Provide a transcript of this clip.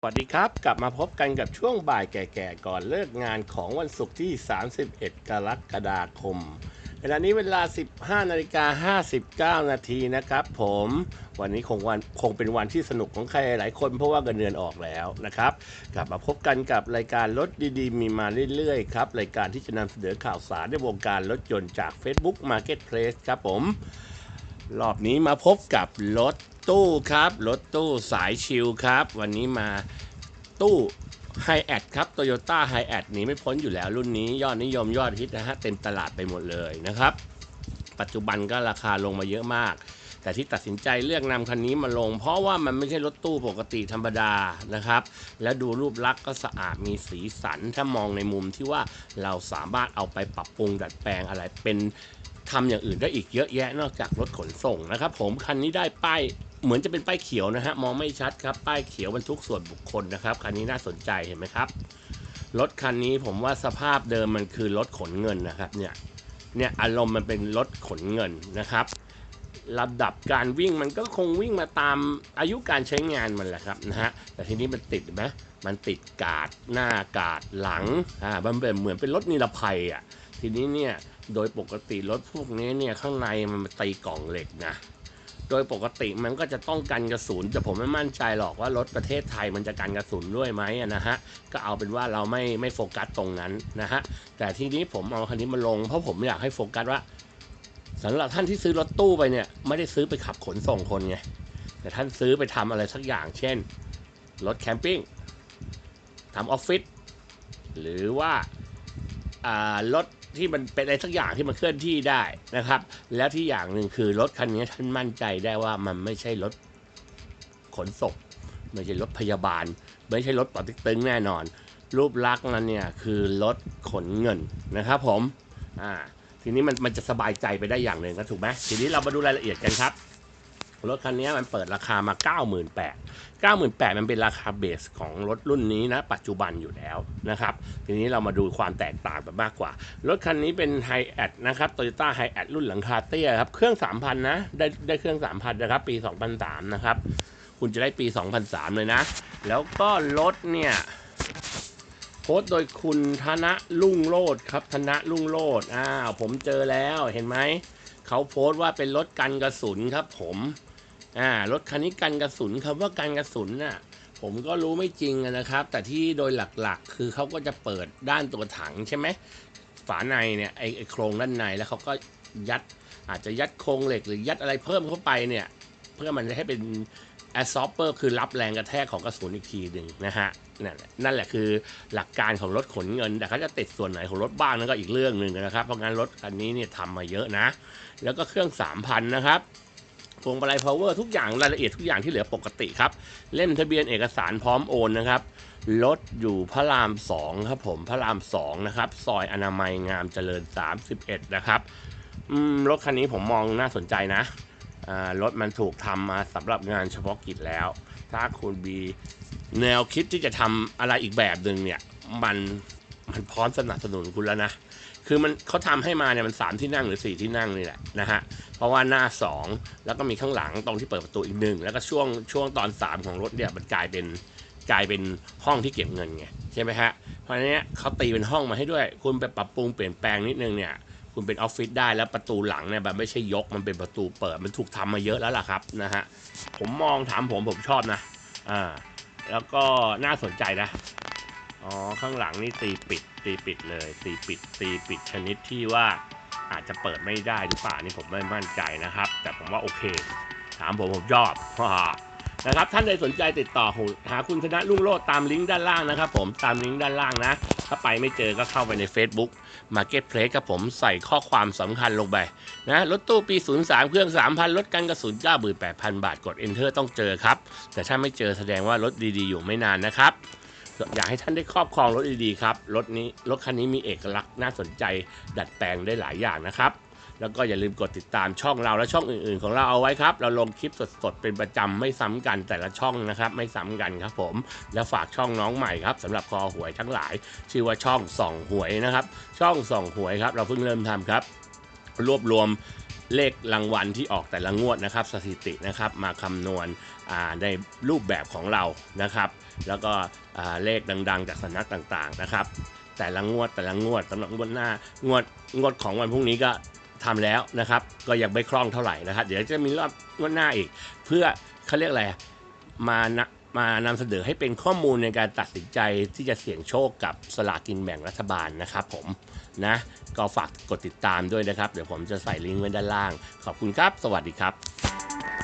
สวัสดีครับ กลับมาพบกันกับช่วงบ่ายแก่ๆ ก่อนเลิกงานของวันศุกร์ที่ 31 กรกฎาคม เวลานี้เวลา 15นาฬิกา59 นาทีนะครับผม วันนี้คงวันคงเป็นวันที่สนุกของใครหลายคนเพราะว่าเงินเดือนออกแล้วนะครับ กลับมาพบกันกับรายการรถดีๆ มีมาเรื่อยๆ ครับ รายการที่จะนำเสนอข่าวสารในวงการรถยนต์จาก Facebook Marketplace ครับผม รอบนี้มาพบกับรถตู้ครับรถตู้สายชิลครับ วันนี้มาตู้ไฮแอดครับโตโยต้าไฮแอดนี้ไม่พ้นอยู่แล้วรุ่นนี้ยอดนิยมยอดฮิตนะฮะเต็มตลาดไปหมดเลยนะครับ ปัจจุบันก็ราคาลงมาเยอะมาก แต่ที่ตัดสินใจเลือกนำคันนี้มาลง เพราะว่ามันไม่ใช่รถตู้ปกติธรรมดานะครับ และดูรูปลักษณ์ก็สะอาดมีสีสันถ้ามองในมุมที่ว่าเราสามารถเอาไปปรับปรุงดัดแปลงอะไรเป็น ทำอย่างอื่นได้อีกเยอะแยะนอกจากรถขนส่งนะครับ ผมคันนี้ได้ป้ายเหมือนจะเป็นป้ายเขียวนะฮะมองไม่ชัดครับ ป้ายเขียวบรรทุกส่วนบุคคลนะครับคันนี้น่าสนใจเห็นไหมครับรถคันนี้ผมว่าสภาพเดิมมันคือรถขนเงินนะครับ เนี่ยเนี่ยอารมณ์มันเป็นรถขนเงินนะครับระดับการวิ่งมันก็คงวิ่งมาตามอายุการใช้งานมันแหละครับนะฮะแต่ทีนี้มันติดไหมมันติดกาดหน้ากาดหลังอ่ามันเป็นเหมือนเป็นรถนิรภัยอะทีนี้เนี่ย โดยปกติรถพวกนี้เนี่ยข้างในมันตีกล่องเหล็กนะ โดยปกติมันก็จะต้องกันกระสุนแต่ผมไม่มั่นใจหรอกว่ารถประเทศไทยมันจะกันกระสุนด้วยไหมนะฮะ ก็เอาเป็นว่าเราไม่ไม่โฟกัสตรงนั้นนะฮะ แต่ทีนี้ผมเอาคันนี้มาลงเพราะผมอยากให้โฟกัสว่าสำหรับท่านที่ซื้อรถตู้ไปเนี่ยไม่ได้ซื้อไปขับขนส่งคนไง แต่ท่านซื้อไปทำอะไรสักอย่าง เช่น รถแคมปิ้งทำออฟฟิศหรือว่ารถ ที่มันเป็นอะไรสักอย่างที่มันเคลื่อนที่ได้นะครับ แล้วที่อย่างหนึ่งคือรถคันนี้ท่านมั่นใจได้ว่ามันไม่ใช่รถขนส่งไม่ใช่รถพยาบาล ไม่ใช่รถปอติ๊กตึงแน่นอน รูปลักษณ์นั้นเนี่ยคือรถขนเงินนะครับผมอ่าทีนี้มันมันจะสบายใจไปได้อย่างหนึ่งก็ถูกไหมทีนี้เรามาดูรายละเอียดกันครับ รถคันนี้มันเปิดราคามา 98,000 98,000 มันเป็นราคาเบสของรถรุ่นนี้นะ ปัจจุบันอยู่แล้วนะครับ ทีนี้เรามาดูความแตกต่างแบบมากกว่า รถคันนี้เป็นไฮแอดนะครับโตโยต้าไฮแอดรุ่นหลังคาเตี้ยครับ เครื่อง 3,000 นะ ได้ได้เครื่อง 3,000 นะครับ ปี 2003 นะครับ คุณจะได้ปี 2003 เลยนะ แล้วก็รถเนี่ยโพสโดยคุณธนรุ่งโรดครับธนรุ่งโรดอ้าวผมเจอแล้วเห็นไหมเขาโพสต์ว่าเป็นรถกันกระสุนครับผม อ่ารถคันนี้กันกระสุนคำว่ากันกระสุนน่ะผมก็รู้ไม่จริงนะครับ แต่ที่โดยหลักๆ คือเขาก็จะเปิดด้านตัวถังใช่ไหมฝาในเนี่ยไอไอโครงด้านในแล้วเขาก็ยัดอาจจะยัดโครงเหล็กหรือยัดอะไรเพิ่มเข้าไปเนี่ย เพื่อมันจะให้เป็นแอสซอปเปอร์คือรับแรงกระแทกของกระสุนอีกทีหนึ่งนะฮะนั่นแหละนั่นแหละคือหลักการของรถขนเงิน แต่เขาจะติดส่วนไหนของรถบ้างนั่นก็อีกเรื่องหนึ่งนะครับ เพราะงั้นรถคันนี้เนี่ยทำมาเยอะนะ แล้วก็เครื่อง3,000นะครับ พวงมาลัยพาวเวอร์ทุกอย่างรายละเอียดทุกอย่างที่เหลือปกติครับ เล่มทะเบียนเอกสารพร้อมโอนนะครับรถอยู่พระราม2ครับผมพระราม2นะครับซอยอนามัยงามเจริญ 31 นะครับรถคันนี้ผมมองน่าสนใจนะรถมันถูกทำมาสำหรับงานเฉพาะกิจแล้ว ถ้าคุณมีแนวคิดที่จะทำอะไรอีกแบบหนึ่งเนี่ย มัน มันพร้อมสนับสนุนคุณแล้วนะ คือมันเขาทำให้มาเนี่ยมันสามที่นั่งหรือสี่ที่นั่งนี่แหละนะฮะ เพราะว่าหน้าสองแล้วก็มีข้างหลังตรงที่เปิดประตูอีกหนึ่งแล้วก็ช่วงช่วงตอนสามของรถเนี่ยมันกลายเป็นกลายเป็นห้องที่เก็บเงินไงใช่ไหมฮะ เพราะเนี้ยเขาตีเป็นห้องมาให้ด้วย คุณไปปรับปรุงเปลี่ยนแปลงนิดนึงเนี่ยคุณเป็นออฟฟิศได้แล้วประตูหลังเนี่ยแบบไม่ใช่ยกมันเป็นประตูเปิดมันถูกทำมาเยอะแล้วล่ะครับนะฮะผมมองถามผมผมชอบนะอ่าแล้วก็น่าสนใจนะ อ๋อ ข้างหลังนี่ตีปิด ตีปิดเลย ตีปิด ตีปิดชนิดที่ว่าอาจจะเปิดไม่ได้หรือเปล่านี่ผมไม่มั่นใจนะครับ แต่ผมว่าโอเค ถามผมผมชอบนะครับ ท่านใดสนใจติดต่อหาคุณธนรุ่งโรจน์ตามลิงก์ด้านล่างนะครับ ผมตามลิงก์ด้านล่างนะ ถ้าไปไม่เจอก็เข้าไปใน Facebook Marketplace ครับผมใส่ข้อความสำคัญลงไปนะรถตู้ปี 03 เครื่อง 3,000รถกันกระสุน98,000 บาทกด Enter ต้องเจอครับ แต่ถ้าไม่เจอแสดงว่ารถดีๆ อยู่ไม่นานนะครับ อยากให้ท่านได้ครอบครองรถดีๆครับ รถนี้รถคันนี้มีเอกลักษณ์น่าสนใจ ดัดแปลงได้หลายอย่างนะครับ แล้วก็อย่าลืมกดติดตามช่องเราและช่องอื่นๆ ของเราเอาไว้ครับ เราลงคลิปสดๆ เป็นประจำไม่ซ้ำกันแต่ละช่องนะครับ ไม่ซ้ำกันครับผม แล้วฝากช่องน้องใหม่ครับสำหรับคอหวยทั้งหลาย ชื่อว่าช่องส่องหวยนะครับ ช่องส่องหวยครับ เราเพิ่งเริ่มทำครับ รวบรวม เลขรางวัลที่ออกแต่ละงวดนะครับ สถิตินะครับมาคำนวณในรูปแบบของเรานะครับ แล้วก็เลขดัง ๆ จากสำนักต่างๆนะครับ แต่ละงวดแต่ละงวดสำหรับงวดหน้างวดงวดของวันพรุ่งนี้ก็ทำแล้วนะครับ ก็ยังไม่คล่องเท่าไหร่นะครับ เดี๋ยวจะมีรอบงวดหน้าอีก เพื่อเขาเรียกอะไรมานะ มานำเสนอให้เป็นข้อมูลในการตัดสินใจที่จะเสี่ยงโชคกับสลากกินแบ่งรัฐบาลนะครับผมนะก็ฝากกดติดตามด้วยนะครับ เดี๋ยวผมจะใส่ลิงก์ไว้ด้านล่าง ขอบคุณครับ สวัสดีครับ